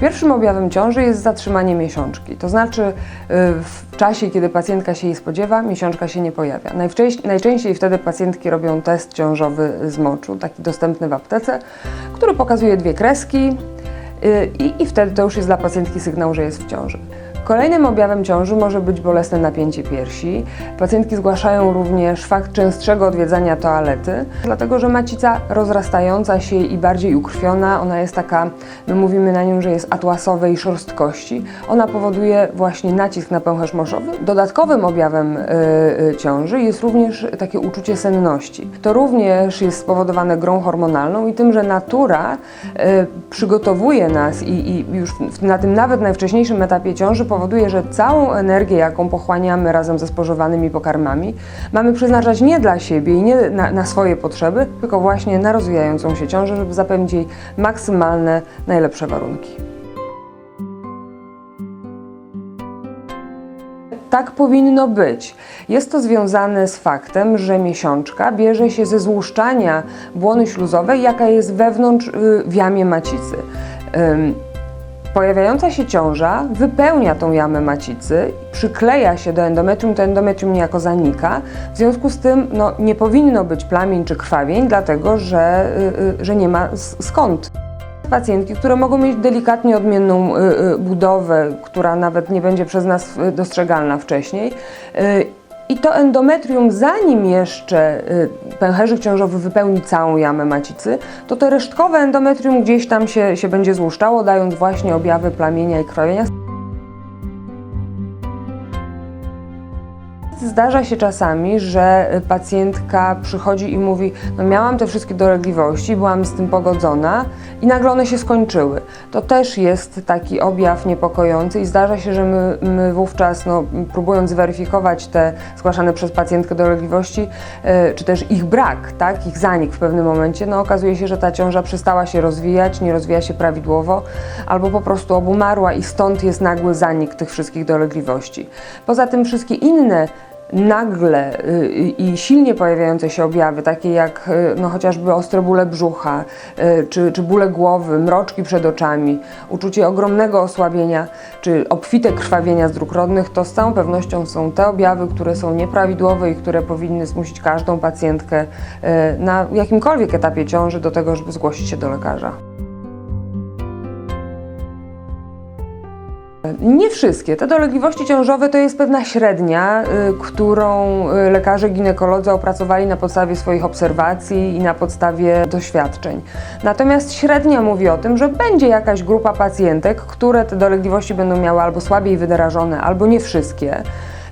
Pierwszym objawem ciąży jest zatrzymanie miesiączki, to znaczy y, w czasie, kiedy pacjentka się jej spodziewa, miesiączka się nie pojawia. Najczęściej wtedy pacjentki robią test ciążowy z moczu, taki dostępny w aptece, który pokazuje dwie kreski y, i wtedy to już jest dla pacjentki sygnał, że jest w ciąży. Kolejnym objawem ciąży może być bolesne napięcie piersi. Pacjentki zgłaszają również fakt częstszego odwiedzania toalety, dlatego że macica rozrastająca się i bardziej ukrwiona, ona jest taka, my mówimy na nią, że jest atłasowej szorstkości. Ona powoduje właśnie nacisk na pęcherz moszowy. Dodatkowym objawem y, y, ciąży jest również takie uczucie senności. To również jest spowodowane grą hormonalną i tym, że natura y, przygotowuje nas i, i już na tym nawet najwcześniejszym etapie ciąży powoduje, że całą energię, jaką pochłaniamy razem ze spożywanymi pokarmami, mamy przeznaczać nie dla siebie i nie na, na swoje potrzeby, tylko właśnie na rozwijającą się ciążę, żeby zapewnić jej maksymalne, najlepsze warunki. Tak powinno być. Jest to związane z faktem, że miesiączka bierze się ze złuszczania błony śluzowej, jaka jest wewnątrz y, w jamie macicy. Pojawiająca się ciąża wypełnia tą jamę macicy, przykleja się do endometrium, to endometrium niejako zanika. W związku z tym no, nie powinno być plamień czy krwawień, dlatego że, y, y, że nie ma skąd. Pacjentki, które mogą mieć delikatnie odmienną y, y, budowę, która nawet nie będzie przez nas dostrzegalna wcześniej. I to endometrium, zanim jeszcze y, pęcherzyk ciążowy wypełni całą jamę macicy, to to resztkowe endometrium gdzieś tam się, się będzie złuszczało, dając właśnie objawy plamienia i krwawienia. Zdarza się czasami, że y, pacjentka przychodzi i mówi: No, miałam te wszystkie dolegliwości, byłam z tym pogodzona i nagle one się skończyły. To też jest taki objaw niepokojący i zdarza się, że my, my wówczas, no, próbując zweryfikować te zgłaszane przez pacjentkę dolegliwości, y, czy też ich brak, tak, ich zanik w pewnym momencie, no, okazuje się, że ta ciąża przestała się rozwijać, nie rozwija się prawidłowo, albo po prostu obumarła i stąd jest nagły zanik tych wszystkich dolegliwości. Poza tym wszystkie inne nagle y, i silnie pojawiające się objawy, takie jak y, no, chociażby ostre bóle brzucha, y, czy, czy bóle głowy, mroczki przed oczami, uczucie ogromnego osłabienia, czy obfite krwawienia z dróg rodnych, to z całą pewnością są te objawy, które są nieprawidłowe i które powinny zmusić każdą pacjentkę na jakimkolwiek etapie ciąży do tego, żeby zgłosić się do lekarza. Nie wszystkie. Te dolegliwości ciążowe to jest pewna średnia, y, którą y, lekarze ginekolodzy opracowali na podstawie swoich obserwacji i na podstawie doświadczeń. Natomiast średnia mówi o tym, że będzie jakaś grupa pacjentek, które te dolegliwości będą miały albo słabiej wyrażone, albo nie wszystkie.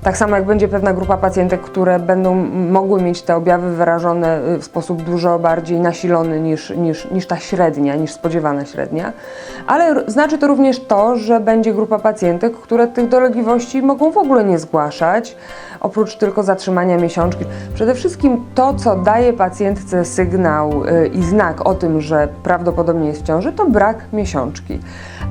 Tak samo jak będzie pewna grupa pacjentek, które będą mogły mieć te objawy wyrażone y, w sposób dużo bardziej nasilony niż, niż, niż ta średnia, niż spodziewana średnia. Ale znaczy to również to, że będzie grupa pacjentek, które tych dolegliwości mogą w ogóle nie zgłaszać, oprócz tylko zatrzymania miesiączki. Przede wszystkim to, co daje pacjentce sygnał y, i znak o tym, że prawdopodobnie jest w ciąży, to brak miesiączki.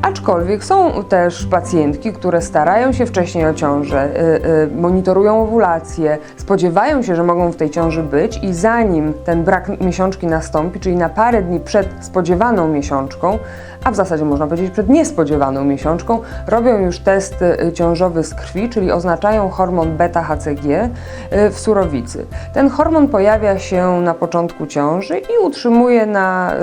Aczkolwiek są też pacjentki, które starają się wcześniej o ciążę, y, y, monitorują owulację, spodziewają się, że mogą w tej ciąży być i zanim ten brak miesiączki nastąpi, czyli na parę dni przed spodziewaną miesiączką, a w zasadzie można powiedzieć przed niespodziewaną miesiączką, robią już test y, ciążowy z krwi, czyli oznaczają hormon beta-HCG w surowicy. Ten hormon pojawia się na początku ciąży i utrzymuje na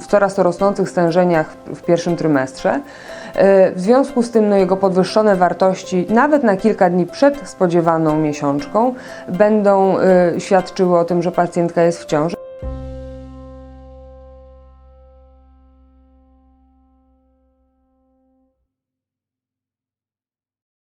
w coraz to rosnących stężeniach w pierwszym trymestrze. Y, W związku z tym no, jego podwyższone wartości nawet na kilka dni przed spodziewaną miesiączką będą y, świadczyły o tym, że pacjentka jest w ciąży.